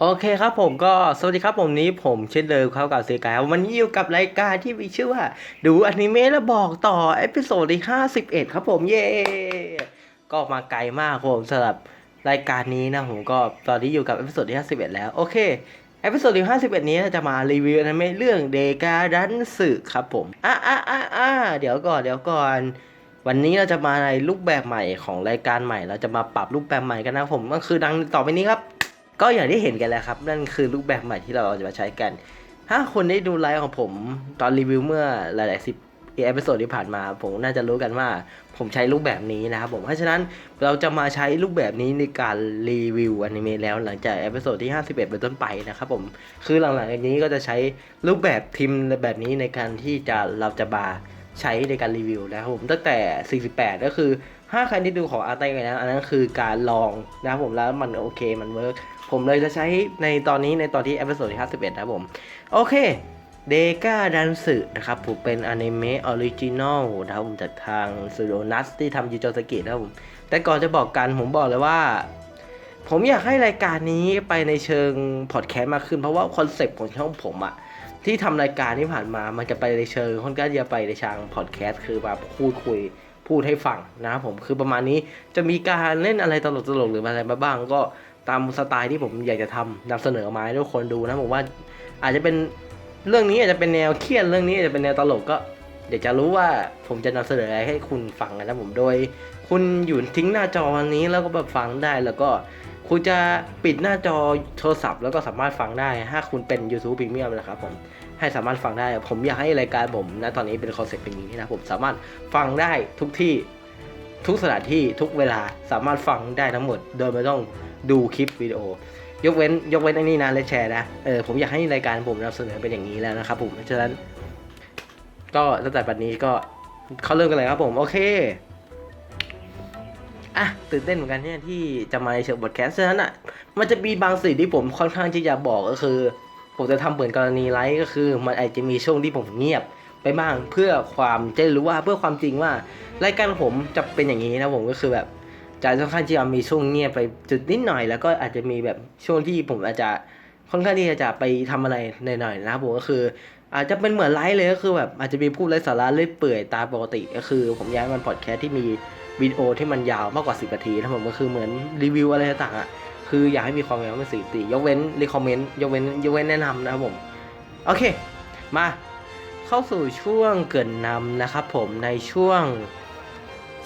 โอเคครับผมก็สวัสดีครับผมนี้ผมเช่นเดิมครับกับเซกายวันนี้อยู่กับรายการที่มีชื่อว่า ดูอนิเมะแล้วบอกต่อเอพิโซดที่51 ครับผมเย่ก็มาไกลมากครับผมสำหรับรายการนี้นะผมก็ตอนนี้อยู่กับเอพิโซดที่ 51 แล้ว โอเคเอพิโซดที่ 51 นี้จะมารีวิวอนิเมะเรื่องเดกาดันสึครับผมอะอะอะอะเดี๋ยวก่อนเดี๋ยวก่อน วันนี้เราจะมาในรูปแบบใหม่ของรายการใหม่ เราจะมาปรับรูปแบบใหม่กันนะผมก็คือดังต่อไปนี้ครับ ก็อย่างที่เห็นกันแล้วครับ นั่นคือรูปแบบใหม่ที่เราจะมาใช้กัน ถ้าคนได้ดูไลฟ์ของผมตอนรีวิวเมื่อหลายๆสิบเอพิโซดที่ผ่านมาผมน่าจะรู้กันว่าผมใช้รูปแบบนี้นะครับผมเพราะฉะนั้นเราจะมาใช้รูปแบบนี้ในการรีวิวอนิเมะแล้วหลังจากเอพิโซดที่ 51 เป็นต้นไปนะครับผมคือหลังๆจากนี้ก็จะใช้รูปแบบทีมแบบนี้ในการที่จะเราจะมา ใช้ในการรีวิวนะครับผมตั้งแต่ 48 ก็คือถ้าใครที่ดูของอาร์เต้ไปแล้วอันนั้นคือการลองนะครับผมแล้วมันโอเคมันเวิร์กผมเลยจะใช้ในตอนนี้ในตอนที่เอพิโซดที่51 นะครับผม โอเคเดกาดันสึนะครับผมเป็นอนิเมะออริจินอลนะครับผมจากทางซูโดนัสที่ทำยูโจสกินะครับผม แต่ก่อนจะบอกกันผมบอกเลยว่า ผมอยากให้รายการนี้ไปในเชิงพอดแคสต์มากขึ้นเพราะว่าคอนเซปต์ของช่องผมอะ ที่ทำรายการที่ผ่านมามันจะไปในเชิงค่อนข้างจะไปในทางพอดแคสต์คือมาพูดคุยพูดให้ฟังนะครับผมคือประมาณนี้จะมีการเล่นอะไรตลกๆหรืออะไรมาบ้าง ก็ตามสไตล์ที่ผมอยากจะทำนำเสนอมาให้ทุกคนดูนะผมว่าอาจจะเป็นเรื่องนี้อาจจะเป็นแนวเครียดเรื่องนี้อาจจะเป็นแนวตลกก็เดี๋ยวจะรู้ว่าผมจะนำเสนออะไรให้คุณฟังกันนะผมโดย คุณอยู่ทิ้งหน้าจอวันนี้แล้วก็แบบฟังได้แล้วก็ คุณจะปิดหน้าจอโทรศัพท์แล้วก็สามารถฟังได้ถ้าคุณเป็น YouTube Premium นะครับผมให้สามารถฟังได้ ผมอยากให้รายการผมนะตอนนี้เป็นคอนเซ็ปต์อย่างนี้นะผมสามารถฟังได้ทุกที่ทุกสถานที่ทุกเวลาสามารถฟังได้ทั้งหมด โดยไม่ต้องดูคลิปวิดีโอ ยกเว้นยกเว้นไอ้นี่นะและแชร์นะเออผมอยากให้รายการผมนำเสนอเป็นอย่างนี้แล้วนะครับผมเพราะฉะนั้น ก็ตั้งแต่บัดนี้ก็เขาเริ่มกันเลยครับผมโอเค อะตื่นเต้นเหมือนกันเนี่ยที่จะมาในเชิงบทแคสต์ฉะนั้นอะมันจะมีบางสิ่งที่ผมค่อนข้างที่จะบอกก็คือ ผมจะทำเหมือนกรณีไลฟ์ก็คือ มันอาจจะมีช่วงที่ผมเงียบไปบ้างเพื่อความจะรู้ว่าเพื่อความจริงว่ารายการผมจะเป็นอย่างนี้นะผมก็คือแบบจะค่อนข้างที่จะมีช่วงเงียบไปจุดนิดหน่อย แล้วก็อาจจะมีแบบช่วงที่ผมอาจจะค่อนข้างที่จะไปทำอะไรหน่อยๆนะครับผมก็คือ อาจจะเป็นเหมือนไลฟ์เลยก็คือแบบอาจจะมีพูดไร้สาระเลื่อยเปื่อยตามปกติก็คือ ผมย้ายมันพอดแคสต์ที่มี วิดีโอที่มันยาวมากกว่า 10นาทีนะผมก็คือเหมือนรีวิวอะไรต่างๆอะคืออยากให้มีความยาวไม่สี่ตียกเว้นรีคอมเมนต์ยกเว้นยกเว้นแนะนำนะครับผม โอเค มาเข้าสู่ช่วงเกินนำนะครับผมในช่วง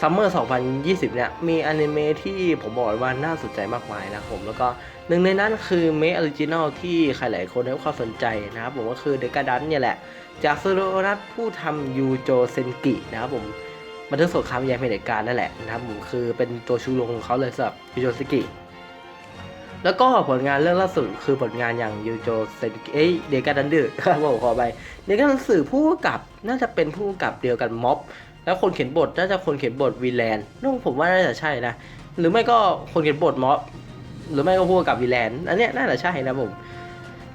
ซัมเมอร์2020 เนี่ย มีอนิเมะที่ผมบอกว่าน่าสนใจมากมายนะครับผม แล้วก็หนึ่งในนั้นคือเมะออริจินอลที่ใครหลายคนให้ความสนใจนะครับผมก็คือเดกาดันเนี่ยแหละ จากซูโรนัทผู้ทำยูโจเซนกินะครับผม บันทึกสงครามยามเป็นเหตุการณ์นั่นแหละนะครับผมคือเป็นตัวชูโรงของเขาเลยสำหรับยูโจเซนกิแล้วก็ผลงานเรื่องล่าสุดคือผลงานอย่างยูโจเซนเอ้ยเดกาดันดือครับผมขอไปเดกาดันสื่อผู้กับน่าจะเป็นผู้กับเดียวกันม็อบ แล้วคนเขียนบทน่าจะคนเขียนบทวีแลนด์น้องผมว่าน่าจะใช่นะ หรือไม่ก็คนเขียนบทม็อบ หรือไม่ก็ผู้กำกับวีแลนด์อันเนี้ยน่าจะใช่นะผม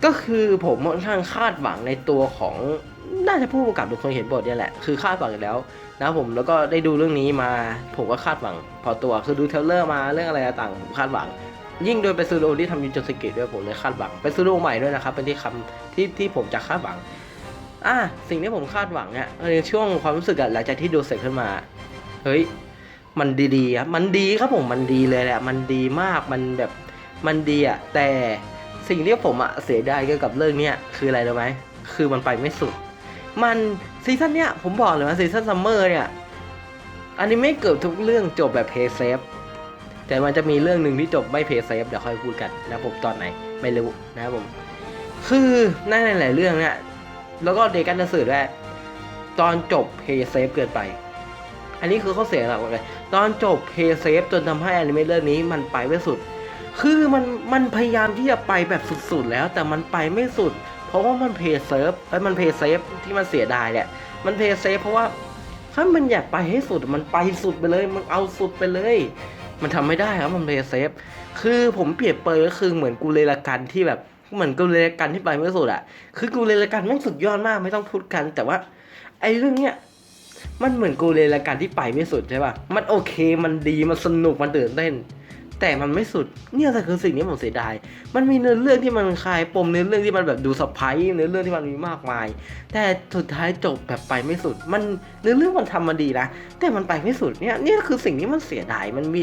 ก็คือผมค่อนข้างคาดหวังในตัวของน่าจะผู้กำกับหรือคนเขียนบทเนี่ยแหละคือคาดหวังอยู่แล้ว นะผมแล้วก็ได้ดูเรื่องนี้มาผมก็คาดหวัง พอตัวคือดูเทลเลอร์มาเรื่องอะไรต่างผมคาดหวัง ยิ่งโดยเป็นซูโดที่ทำยูจสกิด้วยผมเลยคาดหวังเป็นซูโดใหม่ด้วยนะครับเป็นที่คำที่ที่ผมจะคาดหวังอะสิ่งที่ผมคาดหวังเนี่ยในช่วงความรู้สึกอะหลังจากที่ดูเสร็จขึ้นมาเฮ้ยมันดีๆครับมันดีครับผมมันดีเลยแหละมันดีมากมันแบบมันดีอะแต่สิ่งที่ผมอะเสียดายเกี่ยวกับเรื่องเนี้ยคืออะไรรู้ไหมคือมันไปไม่สุด มันซีซั่นเนี้ยผมบอกเลยว่าซีซั่นซัมเมอร์เนี่ยอนิเมะเกือบทุกเรื่องจบแบบเพย์เซฟแต่มันจะมีเรื่องหนึ่งที่จบไม่เพย์เซฟเดี๋ยวค่อยพูดกันนะผมตอนไหนไม่รู้นะครับผม คือในหลายเรื่องเนี่ยแล้วก็เดกันจะสื่อด้วยตอนจบเพย์เซฟเกินไป อันนี้คือเขาเสียหลักเลย ตอนจบเพย์เซฟจนทำให้อนิเมะเรื่องนี้มันไปไม่สุด คือมันมันพยายามที่จะไปแบบสุดๆแล้ว แต่มันไปไม่สุด เพราะว่ามันเพย์เซฟไอ้มันเพย์เซฟที่มันเสียดายเนี่ยมันเพย์เซฟเพราะว่าถ้ามันอยากไปให้สุดมันไปสุดไปเลย มันเอาสุดไปเลย มันทำไม่ได้ครับมันเพย์เซฟคือผมเปรียบเปรยก็คือเหมือนกูเลลากันที่แบบเหมือนกูเลลากันที่ไปไม่สุดอะคือกูเลลากันแม่สุดยอดมากไม่ต้องพูดกัน แต่ว่า ไอ้เรื่องเนี้ยมันเหมือนกูเลยรายการที่ไปไม่สุดใช่ป่ะมันโอเคมันดีมันสนุกมันตื่นเต้น แต่มันไม่สุดเนี่ยแต่คือสิ่งที่ผมเสียดาย มันมีเนื้อเรื่องที่มันคลายปมเนื้อเรื่องที่มันแบบดูสะพายเนื้อเรื่องที่มันมีมากมาย แต่สุดท้ายจบแบบไปไม่สุด มันเนื้อเรื่องมันทำมาดีนะแต่มันไปไม่สุดเนี่ยนี่คือสิ่งที่มันเสียดายมันมี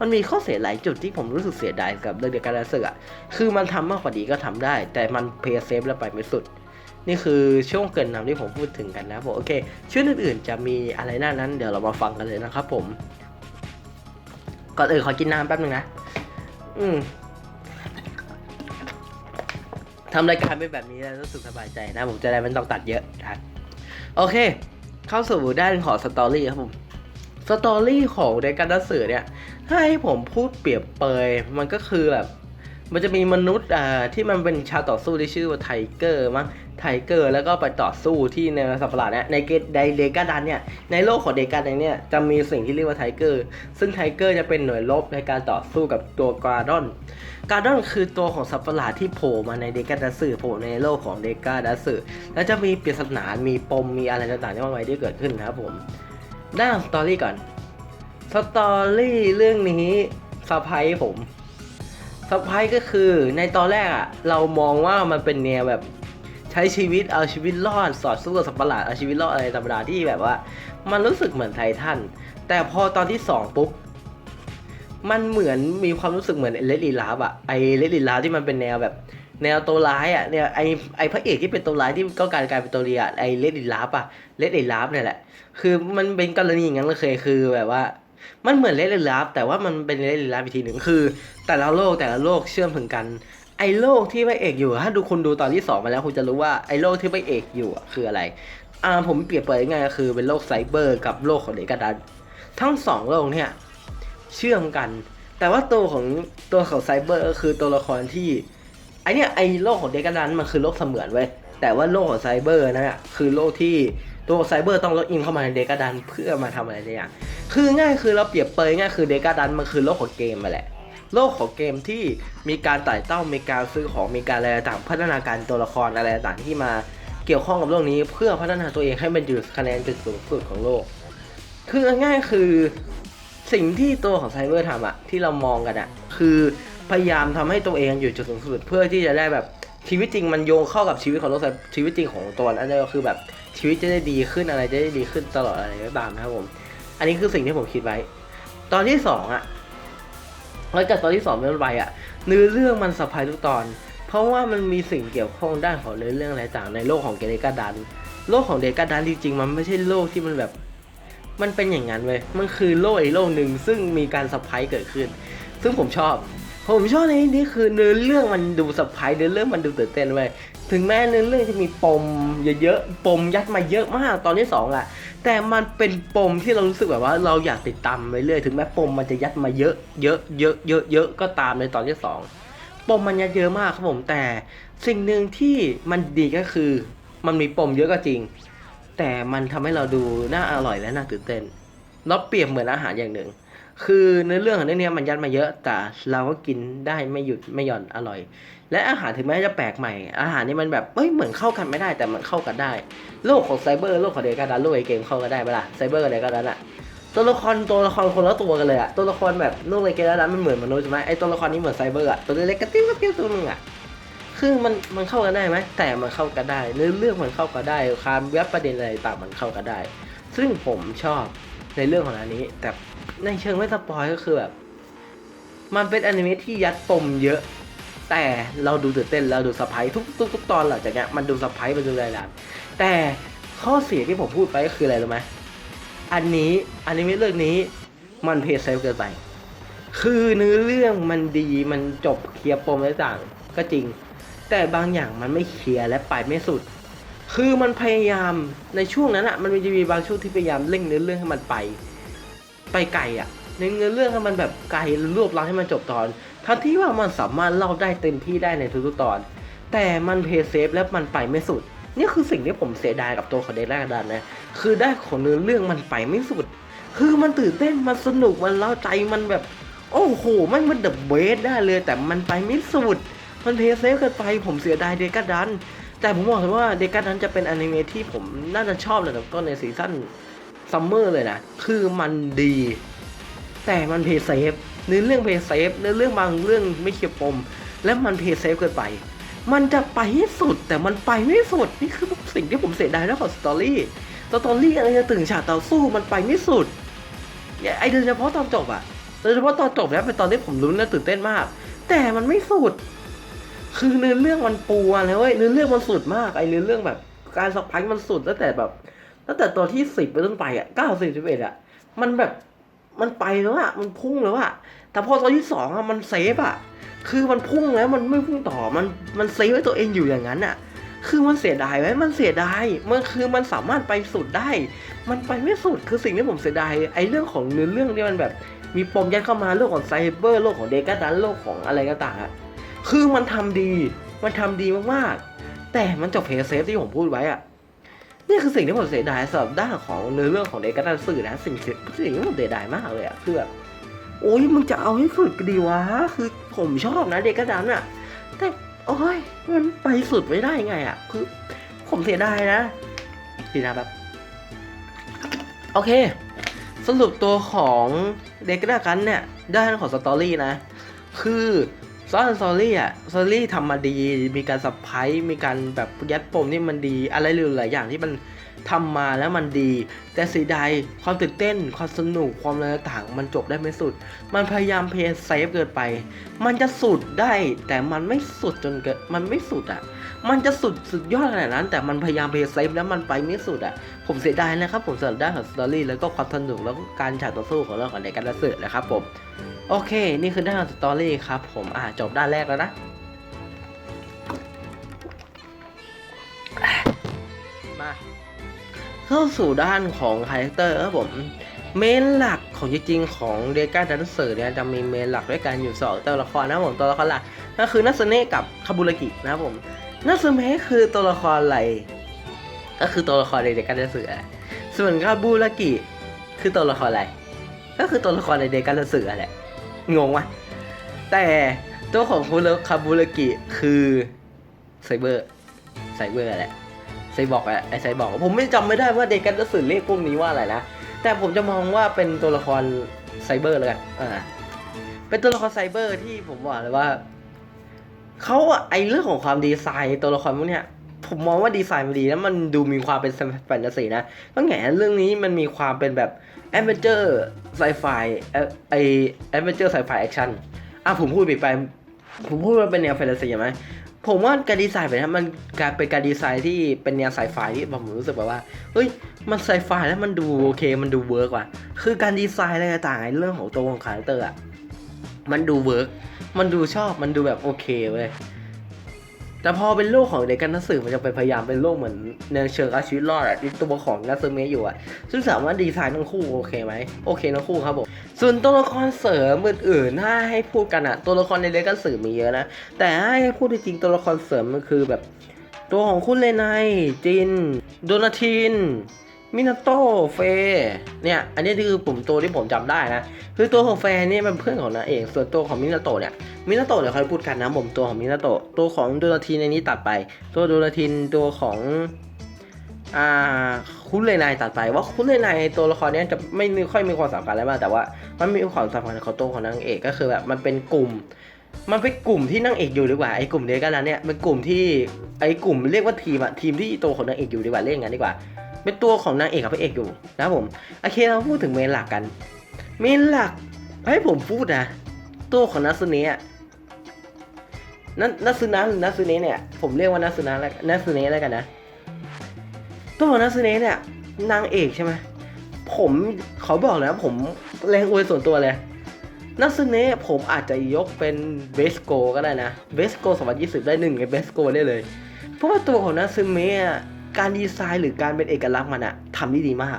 มันมีข้อเสียหลายจุดที่ผมรู้สึกเสียดายกับเรื่องเดียวกันแล้วเสือะคือมันทำมากกว่าดีก็ทำได้ แต่มันเพย์เซฟแล้วไปไม่สุดนี่คือช่วงเกินนำที่ผมพูดถึงกันนะผมโอเคช่วงอื่นๆจะมีอะไรหน้านั้นเดี๋ยวเรามาฟังกันเลยนะครับผม ก่อนอื่นขอกินน้ำแป๊บนึงนะ อืมทำรายการเป็นแบบนี้แล้วรู้สึกสบายใจนะ ผมจะได้ไม่ต้องตัดเยอะนะโอเค เข้าสู่ด้านของสตอรี่ครับผมสตอรี่ของในกันดังสือเนี่ยถ้าให้ผมพูดเปรียบเปยมันก็คือแบบ มันจะมีมนุษย์อ่าที่มันเป็นชาวต่อสู้ที่ชื่อว่าไทเกอร์มั้งไทเกอร์แล้วก็ไปต่อสู้ที่ในสัตว์ประหลาดเนี่ยในเกตไดเดกาดันเนี่ยในโลกของเดกาดันเนี่ยจะมีสิ่งที่เรียกว่าไทเกอร์ซึ่งไทเกอร์จะเป็นหน่วยรบในการต่อสู้กับตัวกาดอนกาดอนคือตัวของสัตว์ประหลาดที่โผล่มาในเดกาดัสสือโผล่ในโลกของเดกาดัสสือแล้วจะมีปริศนา มีปมมีอะไรต่างๆที่มากมายที่เกิดขึ้นนะครับผมด้านสตอรี่ก่อนสตอรี่เรื่องนี้สะพายผม ซอร์ไพรส์ก็คือในตอนแรกอะเรามองว่ามันเป็นแนวแบบใช้ชีวิตเอาชีวิตรอดสอดสู้กับสัตว์ประหลาดเอาชีวิตรอดอะไรธรรมดาที่แบบว่า มันรู้สึกเหมือนไททันแต่พอตอนที่สองปุ๊บมันเหมือนมีความรู้สึกเหมือนเลดลีลาฟอะไอเลดลีลาฟที่มันเป็นแนวแบบ แนวตัวร้ายอะเนี่ยไอไอพระเอกที่เป็นตัวร้ายที่ก็กลายกลายเป็นตัวเรียไอเลดลีลาฟอะเลดลีลาฟเนี่ยแหละคือมันเป็นกรณีอย่างนั้นเลยเคยคือแบบว่า มันเหมือนเลดลีลาฟแต่ว่ามันเป็นเลดลีลาฟอีกทีหนึ่งคือ แต่ละโลกแต่ละโลกเชื่อมถึงกัน ไอ้โลกที่พระเอกอยู่ถ้าดูคุณดูตอนที่สองมาแล้วคุณจะรู้ว่าไอ้โลกที่พระเอกอยู่คืออะไรอ่าผมเปรียบเปรยง่ายก็คือเป็นโลกไซเบอร์กับโลกของเดกาดันทั้งสองโลกเนี่ยเชื่อมกัน แต่ว่าตัวของตัวของไซเบอร์ก็คือตัวละครที่ไอเนี่ยไอโลกของเดกาดันมันคือโลกเสมือนเว้ยแต่ว่าโลกของไซเบอร์นั่นแหะคือโลกที่ตัวไซเบอร์ต้องล็อกอินเข้ามาในเดกาดันเพื่อมาทำอะไรสักอย่าง คือง่ายคือเราเปรียบเปยง่ายคือเดกาดันมันคือโลกของเกมมาแหละ โลกของเกมที่มีการไต่เต้ามีการซื้อของมีการอะไรต่างพัฒนาการตัวละครอะไรต่างที่มาเกี่ยวข้องกับโลกนี้ เพื่อพัฒนาตัวเองให้มันอยู่คะแนนจุดสูงสุดของโลก คือง่ายคือสิ่งที่ตัวของไซเบอร์ทำอะที่เรามองกันอะคือพยายามทำให้ตัวเองอยู่จุดสูงสุดเพื่อที่จะได้แบบชีวิตจริงมันโยงเข้ากับชีวิตของโลกชีวิตจริงของตัวนั้นก็คือแบบชีวิตจะได้ดีขึ้นอะไรจะได้ดีขึ้นตลอดอะไรก็ตามนะครับผม อันนี้คือสิ่งที่ผมคิดไว้ ตอนที่สองอะหลังจากตอนที่สองเป็นไปอะเนื้อเรื่องมันสะพายทุกตอน เพราะว่ามันมีสิ่งเกี่ยวข้องด้านของเนื้อเรื่องอะไรต่างในโลกของเดกาดัน โลกของเดกาดันจริงๆมันไม่ใช่โลกที่มันแบบ มันเป็นอย่างนั้นเว้ย มันคือโลกอีกโลกหนึ่งซึ่งมีการสะพายเกิดขึ้น ซึ่งผมชอบ ผมชอบในนี้คือเนื้อเรื่องมันดูสะพายเนื้อเรื่องมันดูตื่นเต้นเว้ยถึงแม้เนื้อเรื่องจะมีปมเยอะๆปมยัดมาเยอะมากตอนที่สองอะแต่มันเป็นปมที่เรารู้สึกแบบว่าเราอยากติดตามไปเรื่อยถึงแม้ปมมันจะยัดมาเยอะ เยอะเยอะเยอะเยอะก็ตามในตอนที่สองปมมันยัดเยอะมากครับผมแต่สิ่งหนึ่งที่มันดีก็คือมันมีปมเยอะก็จริง แต่มันทำให้เราดูน่าอร่อยและน่าตื่นเต้นเราเปรียบเหมือนอาหารอย่างหนึ่ง คือเนื้อเรื่องของเรื่องนี้มันยัดมาเยอะ แต่เราก็กินได้ไม่หยุดไม่หย่อนอร่อย และอาหารถึงแม้จะแปลกใหม่ อาหารนี่มันแบบเอ้ยเหมือนเข้ากันไม่ได้แต่มันเข้ากันได้ โลกของไซเบอร์โลกของเดกาดันโลกไอเกมเข้ากันได้ไหมล่ะไซเบอร์กับเดกาดันอะตัวละครตัวละครคนละตัวกันเลยอะตัวละครแบบโลกไอเกมดันมันเหมือนมนุษย์ใช่ไหมไอตัวละครนี้เหมือนไซเบอร์อะตัวเล็กกระติ้วกระติ้วตัวนึงอะคือมันมันเข้ากันได้ไหมแต่มันเข้ากันได้เรื่องเรื่องมันเข้ากันได้ความแวบประเด็นอะไรต่างมันเข้ากันได้ ซึ่งผมชอบในเรื่องของอันนี้แต่ ในเชิงไม่สปอยก็คือแบบ มันเป็นอนิเมะที่ยัดปมเยอะ แต่เราดูตื่นเต้นเราดูสะพายทุกทุกทุกตอนหลังจากเนี้ยมันดูสะพายมันดูอะไรละแต่ข้อเสียที่ผมพูดไปก็คืออะไรรู้ไหมอันนี้อนิเมะเรื่องนี้มันเพจเซลเกินไป คือเนื้อเรื่องมันดีมันจบเคลียร์ปมอะไรต่างก็จริง แต่บางอย่างมันไม่เคลียร์และไปไม่สุด คือมันพยายามในช่วงนั้นอะมันจะมีบางช่วงที่พยายามเร่งเนื้อเรื่องให้มันไป ไปไกลอะในเนื้อเรื่องให้มันแบบไกลรวบรัดให้มันจบตอน ทั้งที่ว่ามันสามารถเล่าได้เต็มที่ได้ในทุกๆตอน แต่มันเพย์เซฟแล้วมันไปไม่สุด นี่คือสิ่งที่ผมเสียดายกับตัวของเดล่ากดันนะ คือได้ของเนื้อเรื่องมันไปไม่สุด คือมันตื่นเต้น มันสนุก มันเล่าใจ มันแบบ โอ้โห มันมันเดอะเบสได้เลย แต่มันไปไม่สุด มันเพย์เซฟเกินไป ผมเสียดายเดกาดัน แต่ผมบอกเลยว่าเดกาดันจะเป็นอนิเมะที่ผมน่าจะชอบเลยต้นในซีซั่น ซัมเมอร์เลยนะ คือมันดี แต่มันเพย์เซฟเนื้อเรื่องเพย์เซฟเนื้อเรื่องบางเรื่องไม่เคลียร์ปม และมันเพย์เซฟเกินไป มันจะไปให้สุดแต่มันไปไม่สุด นี่คือสิ่งที่ผมเสียดายแล้วกับสตอรี่สตอรี่อะไรจะตึงฉากต่อสู้มันไปไม่สุดเนี่ยไอโดยเฉพาะตอนจบอะโดยเฉพาะตอนจบแล้วเป็นตอนที่ผมลุ้นและตื่นเต้นมาก แต่มันไม่สุด คือเนื้อเรื่องมันปูอะเลยเว้ยเนื้อเรื่องมันสุดมากไอเนื้อเรื่องแบบการสไปมันสุดตั้งแต่แบบ ตั้งแต่ตัวที่สิบไปต้นไปอะเก้าสิบสิบเอ็ดอะ มันแบบมันไปแล้วอะ มันพุ่งแล้วอะ แต่พอตอนที่สองอะมันเซฟอะ คือมันพุ่งแล้วมันไม่พุ่งต่อ มันมันเซฟไว้ตัวเองอยู่อย่างนั้นอะ คือมันเสียดายไหมมันเสียดาย มันคือมันสามารถไปสุดได้ มันไปไม่สุด คือสิ่งที่ผมเสียดาย ไอ้เรื่องของเนื้อเรื่องที่มันแบบ มีปมยัดเข้ามาเรื่องของไซเบอร์ โลกของเดกาดัน โลกของอะไรก็ต่างอะคือมันทำดี มันทำดีมากๆ แต่มันจบเพย์เซฟที่ผมพูดไว้อะ นี่คือสิ่งที่ผมเสียดายสำหรับด้านของเนื้อเรื่องของเดกาดันสื่อนะสิ่งสิ่งที่ผมเสียดายมากเลยอะคือแบบโอ้ยมึงจะเอาให้สุดก็ดีวะคือผมชอบนะเดกาดันอะแต่โอ้ยมันไปสุดไม่ได้ไงอะคือ ผมเสียดายนะดีนะแบบโอเค สรุปตัวของเด็กนากันเนี่ยด้านของสตอรี่นะ คือ ซอนสตอรี่อะสอรี่ทำมาดี มีการสับไพรส์มีการแบบยัดปมที่มันดี อะไรหลายอย่างที่มันทำมาแล้วมันดี แต่เสียดายความตื่นเต้น ความสนุกความอะไรต่างมันจบได้ไม่สุด มันพยายามเพย์เซฟเกินไป มันจะสุดได้ แต่มันไม่สุดจนเกินมันไม่สุดอะ มันจะสุดสุดยอดขนาดนั้น แต่มันพยายามเพย์เซฟแล้วมันไปไม่สุดอะ ผมเสียดายนะครับ ผมเสำหรับด้านของสตอรี่แล้วก็ความสนุกแล้วก็การฉากต่อสู้ของเราของในการรัสือนะครับผม โอเค นี่คือด้านของสตอรี่ครับผมอ่าจบด้านแรกแล้วนะมาเข้าสู่ด้านของคาแรคเตอร์ครับผมเมนหลักของจริงๆของเดก้าดันเซอร์เนี่ยจะมีเมนหลักด้วยกันอยู่สองตัวละครนะผมตัวละครหลักก็คือนัสเนะกับคาบุรากินะครับผมนัสเนะคือตัวละครอะไรก็คือตัวละครในเดก้าดันเซอร์ส่วนคาบุรากิคือตัวละครอะไร ก็คือตัวละครในเดก้าดันเซอร์แหละ งงวะแต่ตัวของคุโรคาบุรกิคือไซเบอร์ไซเบอร์แหละไซบอกอะไอไซบอกผมไม่จำไม่ได้ว่าเด็กกันจะสื่อเรียกพวกนี้ว่าอะไรนะแต่ผมจะมองว่าเป็นตัวละครไซเบอร์แล้วกันอ่าเป็นตัวละครไซเบอร์ที่ผมบอกเลยว่าเขาอะไอเรื่องของความดีไซน์ตัวละครพวกเนี้ยผมมองว่าดีไซน์มันดีแล้วมันดูมีความเป็นแฟนตาซีนะตั้งแต่เรื่องนี้มันมีความเป็นแบบ แอดเวนเจอร์ไซไฟไอแอดเวนเจอร์ไซไฟแอคชั่นอะผมพูดไปไป ผมพูดว่าเป็นแนวแฟนตาซีไหมผมว่าการดีไซน์แบบนี้มันการเป็นการดีไซน์ที่เป็นแนวไซไฟที่ผมรู้สึกแบบว่าเฮ้ยมันไซไฟแล้วมันดูโอเค มันดูเวิร์กว่ะคือการดีไซน์อะไรต่างๆเรื่องของตัวของคาแรคเตอร์อะมันดูเวิร์กมันดูชอบมันดูแบบโอเคเว้ย แต่พอเป็นโลกของเด็กกันนักสืบมันจะไปพยายามเป็นโลกเหมือนในเชิงอาชีวิตรอดอะที่ตัวของนักสืบเมย์อยู่อะซึ่งสามารถดีไซน์ทั้งคู่โอเคไหมโอเคทั้งคู่ครับผมส่วนตัวละครเสริมอื่นๆถ้าให้พูดกันอะตัวละครในเด็กกันสืบมีเยอะนะแต่ให้พูดจริงตัวละครเสริมมันคือแบบ ตัวของคุณเลไนจินโดนาทิน มินาโตเฟเนี่ย อันนี้คือปุ่มตัวที่ผมจำได้นะ คือตัวของเฟเนี่ยเป็นเพื่อนของนางเอก ส่วนตัวของมินาโตเนี่ย มินาโตเดี๋ยวค่อยพูดกันนะผมตัวของมินาโตตัวของโดนาทินในนี้ตัดไป ตัวโดนาทินตัวของอ่าคุณเลไนตัดไปว่าคุณเลไนตัวละครเนี้ยจะไม่ค่อยมีความสำคัญอะไรมากแต่ว่ามันมีความสำคัญของตัวของนางเอกก็คือแบบมันเป็นกลุ่ม มันเป็นกลุ่มที่นางเอกอยู่ดีกว่าไอ้กลุ่มเดียวกันนั้นเนี่ยเป็นกลุ่มที่ไอ้กลุ่มเรียกว่าทีมอะทีมที่ตัวของนางเอกอยู่ดีกว่าเรียกงั้นดีกว่า เป็นตัวของนางเอกกับพระเอกอยู่นะครับผมโอเคเราพูดถึงเมนหลักกัน เมนหลักให้ผมพูดนะตัวของนัสเนะนันัสนะหรือนัสเนะเนี่ยผมเรียกว่านัสนะแล้วนัสเนะแล้วกันนะตัวของนัสเนะเนี่ยนางเอกใช่ไหมผมเขาบอกแล้วผมแรงอวยส่วนตัวเลยนัสเนะผมอาจจะยกเป็นเบสโกก็ได้นะเบสโก2020 ได้หนึ่งในเบสโกได้เลย เพราะว่าตัวของนัสเนะ การดีไซน์หรือการเป็นเอกลักษณ์มันอะทำได้ดีมาก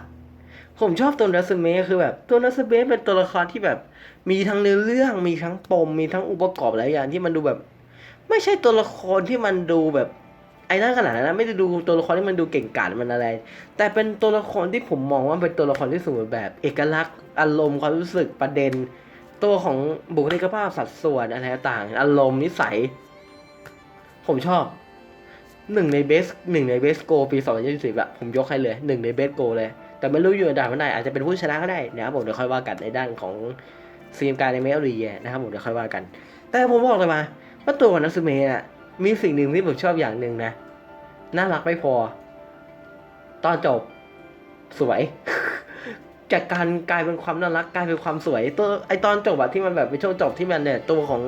ผมชอบตัวนัสเมคือแบบตัวนัสเมเป็นตัวละครที่แบบ มีทั้งเนื้อเรื่องมีทั้งปมมีทั้งองค์ประกอบหลายอย่างที่มันดูแบบ ไม่ใช่ตัวละครที่มันดูแบบไอ้นั่นขนาดนั้นนะไม่ได้ดูตัวละครที่มันดูเก่งกาจมันอะไร แต่เป็นตัวละครที่ผมมองว่าเป็นตัวละครที่สมบูรณ์แบบ เอกลักษณ์อารมณ์ความรู้สึกประเด็น ตัวของบุคลิกภาพสัดส่วนอะไรต่างอารมณ์นิสัย ผมชอบ หนึ่งในเบสหนึ่งในเบสโกปี2020อะผมยกให้เลยหนึ่งในเบสโกเลย แต่ไม่รู้อยู่อันดับเท่าไหร่อาจจะเป็นผู้ชนะก็ได้นะครับผมเดี๋ยวค่อยว่ากันในด้านของซีมการในเมลรีนะครับผมเดี๋ยวค่อยว่ากัน แต่ผมบอกเลยมาว่าตัวของนัสเมะอะมีสิ่งหนึ่งที่ผมชอบอย่างหนึ่งนะ น่ารักไม่พอ ตอนจบสวย จากการกลายเป็นความน่ารักกลายเป็นความสวย ตัวไอตอนจบอะที่มันแบบเป็นช่วงจบที่มันเนี่ยตัวของ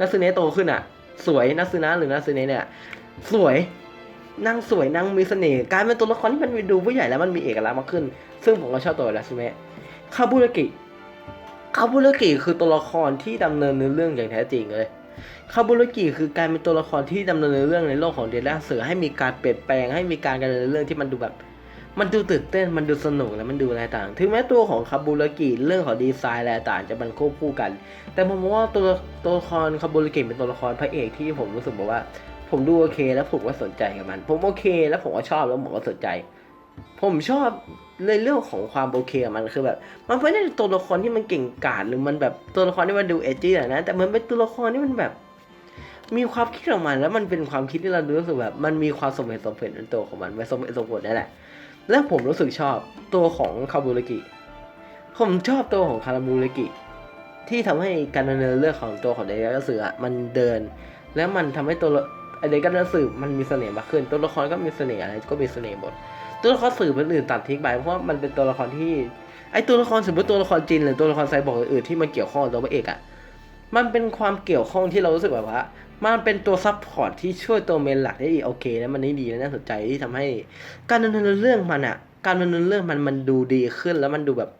นัสเนะโตขึ้นอะสวยนัสนะหรือนัสเนะเนี่ย สวย นั่งสวยนั่งมีเสน่ห์กลายเป็นตัวละครที่มันดูผู้ใหญ่แล้วมันมีเอกลักษณ์มากขึ้น ซึ่งผมก็ชอบตัวนัสเนะคาบุรกิคาบุรกิคือตัวละครที่ดำเนินเนื้อเรื่องอย่างแท้จริงเลยคาบุรกิคือการเป็นตัวละครที่ดำเนินเรื่องในโลกของเดล่าเสือให้มีการเปลี่ยนแปลงให้มีการดำเนินเรื่องที่มันดูแบบ มันดูตื่นเต้นมันดูสนุกและมันดูอะไรต่าง ถึงแม้ตัวของคาบุรกิเรื่องของดีไซน์อะไรต่างจะมันควบคู่กัน แต่ผมมองว่าตัวตัวละครคาบุรกิเป็นตัวละครพระเอกที่ผมรู้สึกแบบว่า ผมดูโอเคแล้วผมก็สนใจกับมัน ผมโอเค แล้วผมก็ชอบแล้วผมก็สนใจ ผมชอบในเรื่องของความโอเคกับมันคือแบบ มันไม่ได้ตัวละครที่มันเก่งกาจหรือมันแบบตัวละครที่มันดูเอจี้อะนะแต่มันเป็นตัวละครที่มันแบบ มีความคิดของมัน แล้วมันเป็นความคิดที่เรารู้สึกแบบ มันมีความสมเหตุสมผลในตัวของมันมันสมเหตุสมผลนั่นแหละแล้วผมรู้สึกชอบตัวของคาบูรกิ ผมชอบตัวของคาราบูรกิ ที่ทำให้การดำเนินเรื่องของตัวของเดกัสสืออะมันเดิน แล้วมันทำให้ตัว ไอเดกัสสือมันมีเสน่ห์มากขึ้น ตัวละครก็มีเสน่ห์อะไรก็มีเสน่ห์หมด ตัวละครสื่อเป็นอื่นตัดทิ้งไปเพราะว่ามันเป็นตัวละครที่ไอตัวละครสมมติตัวละครจีนหรือตัวละครไซบอร์กอื่นที่มันเกี่ยวข้องกับตัวพระเอกอะมันเป็นความเกี่ยวข้องที่เรารู้สึกแบบว่า มันเป็นตัวซับพอร์ตที่ช่วยตัวเมนหลักได้ดีโอเคนะมันได้ดีและน่าสนใจที่ทำให้ การดำเนินเรื่องมันอะการดำเนินเรื่องมันมันดูดีขึ้นแล้วมันดูแบบ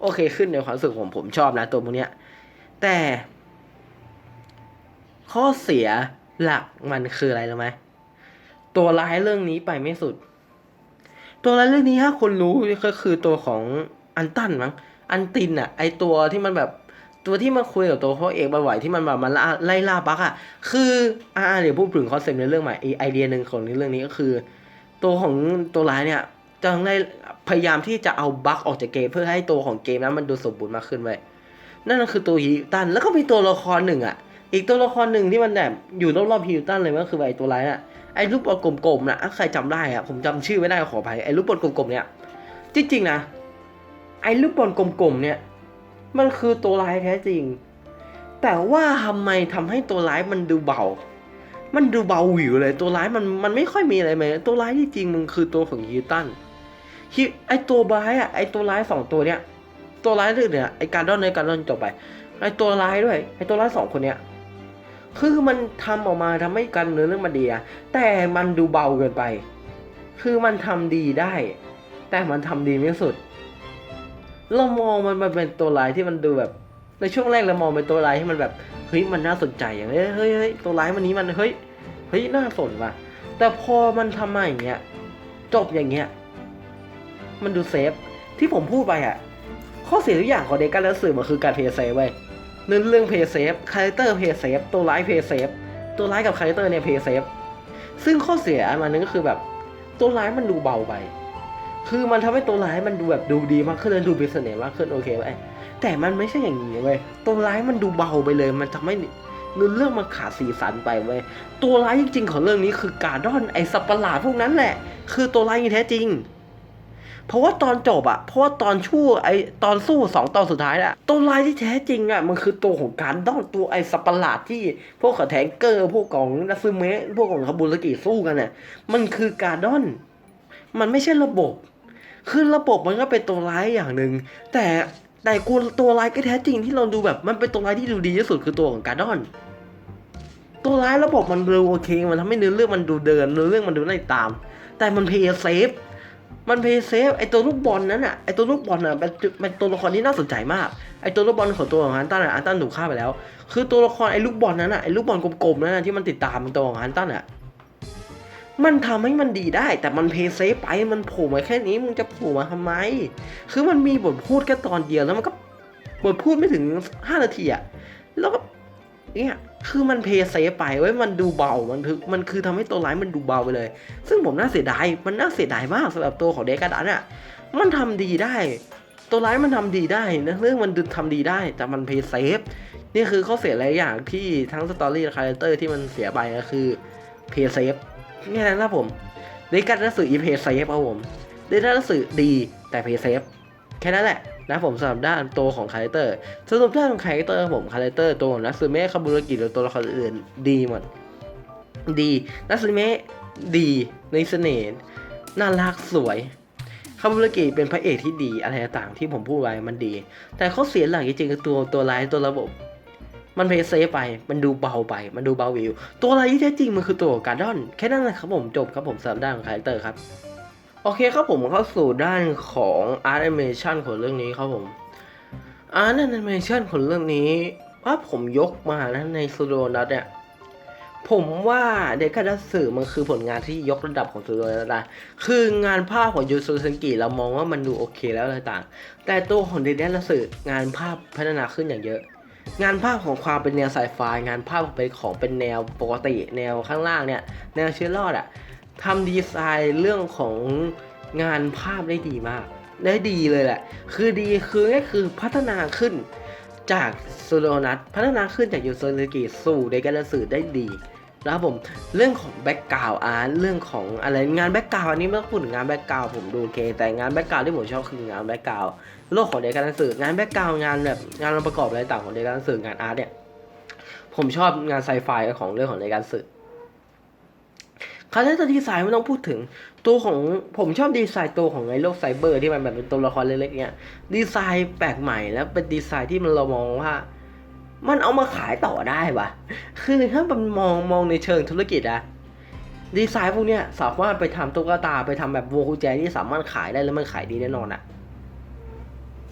โอเคขึ้นในความรู้สึกของผมชอบนะตัวพวกเนี้ยแต่ ข้อเสีย หลักมันคืออะไรรู้ไหมตัวร้ายเรื่องนี้ไปไม่สุด ตัวร้ายเรื่องนี้ถ้าคนรู้ก็คือตัวของอันตันมั้งอันตินอะไอตัวที่มันแบบตัวที่มาคุยกับตัวเขาเอกบ่อยๆที่มันแบบมาล่าไล่ล่าบักอะคืออ่าเดี๋ยวพูดถึงคอนเซ็ปต์ในเรื่องใหม่อีกไอเดียหนึ่งของเรื่องนี้ก็คือ ตัวของตัวร้ายเนี่ยจะได้พยายามที่จะเอาบั๊กออกจากเกม เพื่อให้ตัวของเกมนั้นมันดูสมบูรณ์มากขึ้นไว้นั่นก็คือตัวฮิวตันแล้วก็มีตัวละครหนึ่งอะ อีกตัวละครหนึ่งที่มันแบบอยู่รอบๆฮิวตันเลยก็คือไอ้ตัวร้ายน่ะไอ้ลูกบอลกลมๆนะใครจำได้อะผมจำชื่อไม่ได้ขออภัยไอ้ลูกบอลกลมๆเนี่ยจริงๆนะไอ้ลูกบอลกลมๆเนี่ย มันคือตัวร้ายแท้จริง แต่ว่าทำไมทำให้ตัวร้ายมันดูเบา มันดูเบาหวิวเลย ตัวร้ายมันมันไม่ค่อยมีอะไรไหมตัวร้ายที่จริงมันคือตัวของฮิวตันฮิไอตัวร้ายอะไอตัวร้ายสองตัวเนี้ยตัวร้ายเรื่องเนี่ยไอการดอนในการดอนจบไปไอตัวร้ายด้วยไอตัวร้ายสองคนเนี้ย คือมันทำออกมาทำให้การเนื้อเรื่องมันดีอะแต่มันดูเบาเกินไป คือมันทำดีได้ แต่มันทำดีไม่สุด เรามองมันมันเป็นตัวร้ายที่มันดูแบบ ในช่วงแรกเรามองเป็นตัวร้ายที่มันแบบเฮ้ยมันน่าสนใจอย่างเฮ้ยเฮ้ยเฮ้ยตัวร้ายมันนี้มันเฮ้ยเฮ้ยน่าสนว่ะ แต่พอมันทำมาอย่างเงี้ยจบอย่างเงี้ย มันดูเซฟที่ผมพูดไปอะข้อเสียทุกอย่างของเด็กการเล่นสื่อมันคือการเพย์เซฟเว้ย เนื้อเรื่องเพย์เซฟคาแรคเตอร์เพย์เซฟตัวร้ายเพย์เซฟตัวร้ายกับคาแรคเตอร์เนี่ยเพย์เซฟซึ่งข้อเสียอันนึงก็คือแบบตัวร้ายมันดูเบาไป คือมันทำให้ตัวร้ายมันดูแบบดูดีมากขึ้นและดูมีเสน่ห์มากขึ้นโอเคไหมแต่มันไม่ใช่อย่างนี้เว้ยตัวร้ายมันดูเบาไปเลย มันทำให้เนื้อเรื่องมันขาดสีสันไปเว้ยตัวร้ายจริงๆของเรื่องนี้คือการดอนไอสัตว์ประหลาดพวกนั้นแหละ คือตัวร้ายอย่แท้จริง เพราะว่าตอนจบอะเพราะว่าตอนชั่วไอตอนสู้สองตอนสุดท้ายอะตัวร้ายที่แท้จริงอะมันคือตัวของการดอนตัวไอสัตว์ปหลาดที่พวกของแทงเกอร์พวกของนัซึเมะพวกของคาบุรกิสู้กันน่ะมันคือการดอน มันไม่ใช่ระบบ คือระบบมันก็เป็นตัวร้ายอย่างหนึ่งแต่แต่กูตัวร้ายก็แท้จริงที่เราดูแบบมันเป็นตัวร้ายที่ดูดีที่สุดคือตัวของการดอน ตัวร้ายระบบมันดูโอเค มันทำให้เนื้อเรื่องมันดูเดินเนื้อเรื่องมันดูได้ตาม แต่มันเพย์เซฟ มันเพย์เซฟไอตัวลูกบอลนั้นอะไอตัวลูกบอลอะเป็นเป็นตัวละครที่น่าสนใจมากไอตัวลูกบอลของตัวของฮันตันอะฮันตันถูกฆ่าไปแล้ว คือตัวละครไอลูกบอลนั้นอะไอลูกบอลกลมๆนั้นอะที่มันติดตามตัวของฮันตันอะมันทำให้มันดีได้ แต่มันเพย์เซฟไปมันโผล่มาแค่นี้มึงจะโผล่มาทำไม คือมันมีบทพูดแค่ตอนเดียวแล้วมันก็บทพูดไม่ถึงห้านาทีอะแล้วก็ เนี่ยคือมันเพย์เซฟไปไว้ยมันดูเบา มันคือมันคือทำให้ตัวร้ายมันดูเบาไปเลย ซึ่งผมน่าเสียดาย มันน่าเสียดายมากสำหรับตัวของเดกาดันอะมันทำดีได้ ตัวร้ายมันทำดีได้นะเรื่องมันทำดีได้ แต่มันเพย์เซฟ นี่คือข้อเสียหลายอย่างที่ทั้งสตอรี่และคาแรคเตอร์ที่มันเสียไปก็คือเพย์เซฟนี่แหละครับผมในการหนังสืออีเพย์เซฟครับผมในการหนังสือดีแต่เพย์เซฟแค่นั้นแหละ นะผมสำหรับด้านตัวของคาแรคเตอร์สรุปด้านของคาแรคเตอร์ผมคาแรคเตอร์ตัวของนัสซูเมะคาบุรกิหรือตัวละครอื่นดีหมดดีนัสซูเมะดีในเสน่ห์น่ารักสวยคาบุรกิเป็นพระเอกที่ดีอะไรต่างที่ผมพูดไว้มันดี แต่เขาเสียหลักจริงๆคือตัวตัวร้ายตัวระบบ มันเพย์เซฟไป มันดูเบาไป มันดูเบาวิว ตัวอะไรที่แท้จริงมันคือตัวการ์ดอน แค่นั้นแหละครับผมจบครับผมสำหรับด้านของคาแรคเตอร์ครับ โอเคครับผมเข้าสู่ด้านของ Art Animation ของเรื่องนี้ครับผม Art Animation ของเรื่องนี้ว่าผมยกมานะในสตูดิโอนัทเนี่ย ผมว่าเดคาดัสึมันคือผลงานที่ยกระดับของสตูดิโอนัทได้คืองานภาพของยูซูเซนกิเรามองว่ามันดูโอเคแล้วอะไรต่าง แต่ตัวของเดคาดัสึงานภาพพัฒนาขึ้นอย่างเยอะ งานภาพของความเป็นแนวไซไฟงานภาพเป็นของเป็นแนวปกติ แนวข้างล่างเนี่ย แนวเชื้อรอดอะ ทำดีไซน์เรื่องของงานภาพได้ดีมาก ได้ดีเลยแหละ คือดีคือก็คือพัฒนาขึ้นจากโซโลนัทพัฒนาขึ้นจากยูโซลิกิสู่เดกาลสื่อได้ดีนะครับผมเรื่องของแบ็กกราวอาร์ตเรื่องของอะไรงานแบ็กกราวอันนี้ไม่ต้องพูดถึงงานแบ็กกราวผมดูโอเค แต่งานแบ็กกราวที่ผมชอบคืองานแบ็กกราวโลกของเดกาลสื่องานแบ็กกราวงานแบบงานประกอบอะไรต่างของเดกาลสื่องานอาร์ตเนี่ยผมชอบงานไซไฟของเรื่องของเดกาลสื่อ คาแรคเตอร์ดีไซน์ไม่ต้องพูดถึง ตัวของผมชอบดีไซน์ตัวของไอ้โลกไซเบอร์ที่มันแบบเป็นตัวละครเล็กๆเนี้ยดีไซน์แปลกใหม่แล้วเป็นดีไซน์ที่มันเรามองว่า มันเอามาขายต่อได้วะคือถ้ามันมองมองในเชิงธุรกิจอะดีไซน์พวกเนี้ยสามารถไปทำตุ๊กตาไปทำแบบวงกุญแจที่สามารถขายได้แล้วมันขายดีแน่นอนอะ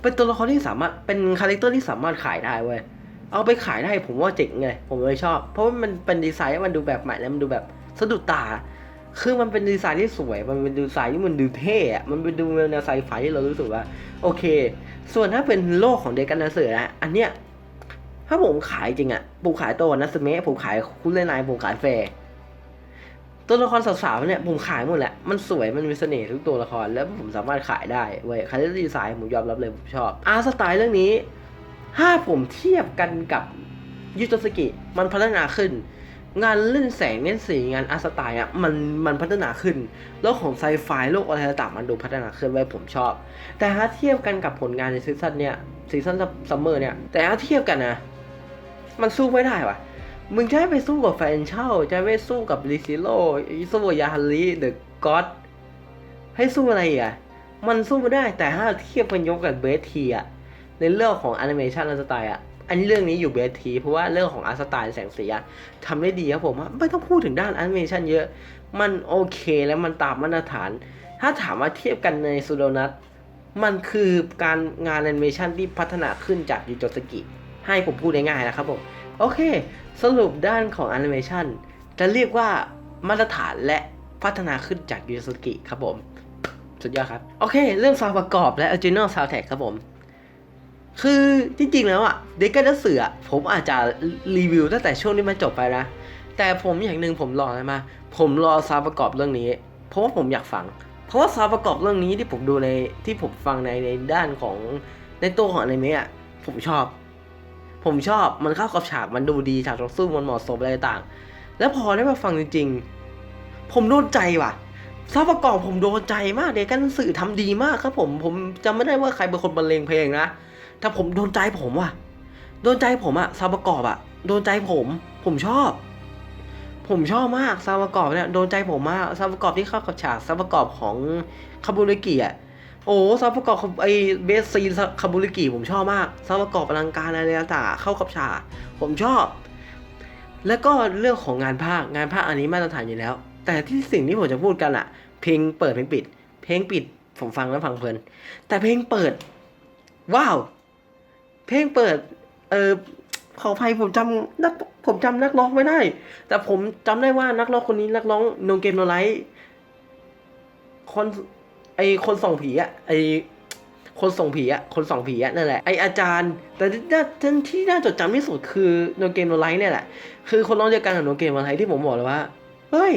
เป็นตัวละครที่สามารถเป็นคาแรคเตอร์ที่สามารถขายได้เว้ยเอาไปขายได้ผมว่าเจ๋งเลยผมเลยชอบ เพราะว่ามันเป็นดีไซน์ที่มันดูแบบใหม่แล้วมันดูแบบ สะดุดตา คือมันเป็นดีไซน์ที่สวย มันเป็นดีไซน์ที่มันดูเท่อะมันเป็นดูแนวไซไฟที่เรารู้สึกว่า โอเค ส่วนถ้าเป็นโลกของเด็กันนาเสือนะอันเนี้ยถ้าผมขายจริงอะผมขายตัวนัสเมะผมขายคุณเลนายผมขายแฟร์ตัวละครสาวๆเนี่ยผมขายหมดแหละ มันสวย มันมีเสน่ห์ทุกตัวละคร แล้วผมสามารถขายได้เว้ยคาแรคเตอร์ดีไซน์ผมยอมรับเลยผมชอบ อาร์สไตล์เรื่องนี้ ถ้าผมเทียบกันกับยูโตสกิ มันพัฒนาขึ้น งานเล่นแสงเล่นสีงานอาร์ตสไตล์อะมันมันพัฒนาขึ้นแล้วของไซไฟโลกอะไรต่างมันดูพัฒนาขึ้นไว้ผมชอบ แต่ถ้าเทียบกันกับผลงานในซีซั่นเนี่ยซีซั่นซัมเมอร์เนี่ยแต่ถ้าเทียบกันนะ มันสู้ไม่ได้ว่ะมึงจะไปสู้กับแฟนเช่าจะไปสู้กับลิซิโร่สู้กับยาฮันลีเดอะก็อดให้สู้อะไรอะมันสู้ไม่ได้แต่ถ้าเทียบกันยกกับเบสทีอะในเรื่องของแอนิเมชันอาร์ตสไตล์อะ อันนี้เรื่องนี้อยู่เบสทีเพราะว่าเรื่องของอาร์ตสไตล์แสงสีอะทำได้ดีครับผมไม่ต้องพูดถึงด้านแอนิเมชันเยอะ มันโอเคแล้วมันตามมาตรฐาน ถ้าถามว่าเทียบกันในซูโดนัทมันคือการงานแอนิเมชันที่พัฒนาขึ้นจากยูโจสกิ ให้ผมพูดง่ายๆนะครับผม โอเค สรุปด้านของแอนิเมชันจะเรียกว่ามาตรฐานและพัฒนาขึ้นจากยูโจสกิครับผม สุดยอดครับ โอเค เรื่องซาวด์ประกอบและ original soundtrack ครับผม คือจริงๆแล้วอะเด็กก็จะเสือผมอาจจะรีวิวตั้งแต่ช่วงที่มันจบไปนะ แต่ผมอย่างหนึ่งผมรออะไรมา ผมรอซาวประกอบเรื่องนี้ เพราะว่าผมอยากฟัง เพราะว่าซาวประกอบเรื่องนี้ที่ผมดูในที่ผมฟังในในด้านของในตัวของอนิเมะอผมชอบ ผมชอบมันเข้ากับฉากมันดูดีฉากต่อสู้มันเหมาะสมอะไรต่าง แล้วพอได้มาฟังจริงๆ ผมโดนใจว่ะซาวประกอบผมโดนใจมากเด็กกันสื่อทำดีมากครับผมผมจำไม่ได้ว่าใครเป็นคนบรรเลงเพลงนะ แต่ผมโดนใจผมว่ะ โดนใจผมอะซาวประกอบอะโดนใจผม ผมชอบ ผมชอบมากซาวประกอบเนี่ยโดนใจผมมากซาวประกอบที่เข้ากับฉากซาวประกอบของคาบุริกิอะโอ้ซาวประกอบไอเบสซีนคาบุริกิผมชอบมากซาวประกอบอลังการอะไรต่างเข้ากับฉากผมชอบ แล้วก็เรื่องของงานภาคงานภาคอันนี้มาตรฐานอยู่แล้ว แต่ที่สิ่งที่ผมจะพูดกันอะเพลงเปิดเพลงปิด เพลงปิดผมฟังแล้วฟังเพลิน แต่เพลงเปิด ว้าว เพลงเปิด เออขออภัยผมจำนักผมจำนักร้องไม่ได้ แต่ผมจำได้ว่านักร้องคนนี้นักร้องโนเกมโนไลท์คนไอคนส่องผีอะไอคนส่งผีอะคนส่องผีอะนั่นแหละไออาจารย์ แต่ที่น่าที่น่าจดจำที่สุดคือโนเกมโนไลท์เนี่ยแหละ คือคนร้องเดียวกันกับโนเกมโนไลท์ที่ผมบอกเลยว่าเฮ้ย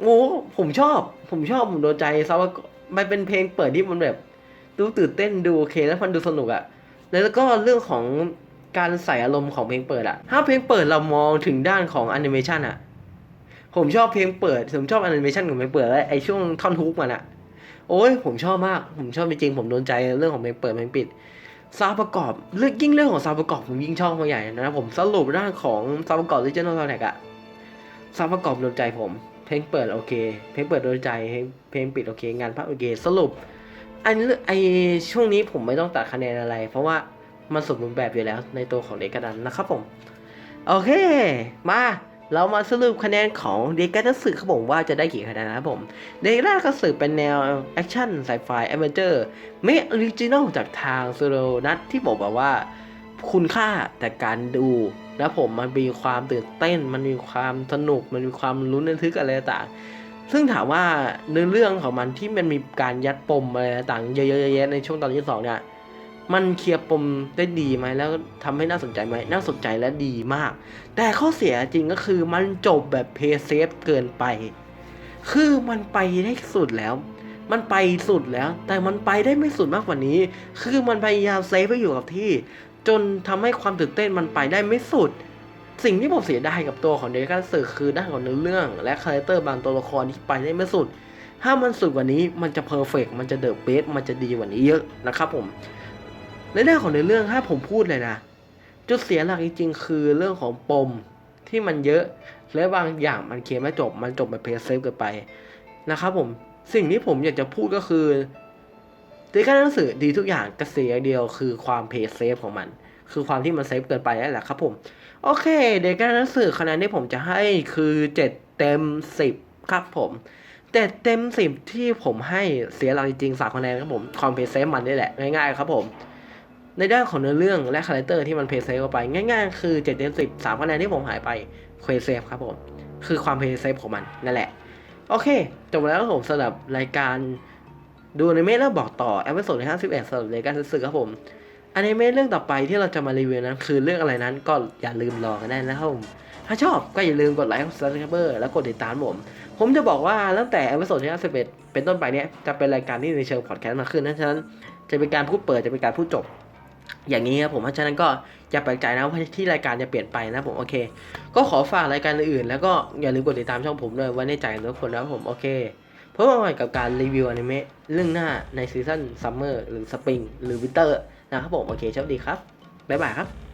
โอ้ผมชอบ ผมชอบผมโดนใจซะว่ามันเป็นเพลงเปิดที่มันแบบ ดูตื่นเต้นดูโอเคแล้วมันดูสนุกอะแล้วก็เรื่องของการใส่อารมณ์ของเพลงเปิดอะถ้าเพลงเปิดเรามองถึงด้านของแอนิเมชันอะผมชอบเพลงเปิด ผมชอบแอนิเมชันของเพลงเปิดและไอช่วงท่อนฮุกมันอะโอ้ยผมชอบมาก ผมชอบจริงๆผมโดนใจเรื่องของเพลงเปิดเพลงปิดซาวประกอบเรื่องยิ่งเรื่องของซาวประกอบผมยิ่งชอบมาใหญ่นะผมสรุปด้านของซาวประกอบ Regional Soundtrack อะซาวประกอบโดนใจผม เพลงเปิดโอเค เพลงเปิดโดนใจเพลงเพลงปิดโอเค งานภาพโอเค สรุป อันไอช่วงนี้ผมไม่ต้องตัดคะแนนอะไร เพราะว่ามันสมบูรณ์แบบอยู่แล้วในตัวของเด็กกระดันนะครับผม โอเค มาเรามาสรุปคะแนนของเด็กกระดันสึครับผมว่าจะได้กี่คะแนนนะครับผม เด็กแรกก็สืบเป็นแนวแอคชั่นไซไฟแอดเวนเจอร์ไม่ออริจินอลจากทางซูโรนัทที่บอกแบบว่า คุณค่าแต่การดูนะผมมันมีความตื่นเต้น มันมีความสนุกมันมีความลุ้นระทึกอะไรต่าง ซึ่งถามว่าเนื้อเรื่องของมันที่มันมีการยัดปมอะไรต่างเยอะๆแยะๆในช่วงตอนที่สองเนี่ยมันเคลียร์ปมได้ดีไหมแล้วทำให้น่าสนใจไหมน่าสนใจและดีมาก แต่ข้อเสียจริงก็คือมันจบแบบเพย์เซฟเกินไป คือมันไปได้สุดแล้ว มันไปสุดแล้ว แต่มันไปได้ไม่สุดมากกว่านี้ คือมันพยายามเซฟไว้อยู่กับที่ จนทำให้ความตื่นเต้นมันไปได้ไม่สุด สิ่งที่ผมเสียดายกับตัวของเดกันสึคือด้านของเนื้อเรื่อง และคาแรคเตอร์บางตัวละครที่ไปได้ไม่สุด ถ้ามันสุดกว่านี้มันจะเพอร์เฟกมันจะเดอะเบสมันจะดีกว่านี้เยอะนะครับผมในเรื่องของเนื้อเรื่องถ้าผมพูดเลยนะ จุดเสียหลักจริงๆ คือเรื่องของปมที่มันเยอะ และบางอย่างมันเคลียร์ไม่จบ มันจบแบบเพลย์เซฟเกินไปนะครับผมสิ่งที่ผมอยากจะพูดก็คือในการหนังสือดีทุกอย่างแต่เสียเดียวคือความเพลย์เซฟของมัน คือความที่มันเซฟเกินไปนั่นแหละครับผม โอเค เด็กการหนังสือคะแนนที่ผมจะให้คือ 7 เต็ม 10 ครับผม แต่เต็ม 10 ที่ผมให้เสียหลักจริงๆสามคะแนนครับผมความเพลย์เซฟมันนี่แหละ ง่ายๆครับผม ในด้านของเนื้อเรื่องและคาแรคเตอร์ที่มันเพลย์เซฟเข้าไป ง่ายๆ คือ 7 เต็ม 10 3คะแนนที่ผมหายไปเพลย์เซฟครับผม คือความเพลย์เซฟของมันนั่นแหละ โอเค จบแล้วครับผมสำหรับรายการดูอนิเมะแล้วบอกต่อเอพิโซดที่51สำหรับรายการสื่อครับผม อนิเมะเรื่องต่อไปที่เราจะมารีวิวนั้น คือเรื่องอะไรนั้นก็อย่าลืมรอกันได้นะครับผมถ้าชอบก็อย่าลืมกดไลค์กดซับสไครเบอร์แล้วกดติดตามผม ผมจะบอกว่าตั้งแต่เอพิโซดที่51เป็นต้นไปเนี้ยจะเป็นรายการที่ในเชิงพอดแคสต์มากขึ้นนะฉะนั้นจะเป็นการพูดเปิดจะเป็นการพูดจบ อย่างนี้ครับผมเพราะฉะนั้นก็อย่าแปลกใจนะว่าที่รายการจะเปลี่ยนไปนะผมโอเค ก็ขอฝากรายการอื่น แล้วก็อย่าลืมกดติดตามช่องผมด้วยไว้ในใจทุกคนนะผมโอเคพบกันใหม่กับการรีวิวอนิเมะเรื่องหน้าในซีซั่นซัมเมอร์หรือสปริงหรือวินเตอร์ นะครับผมโอเคโชคดีครับบ๊ายบายครับ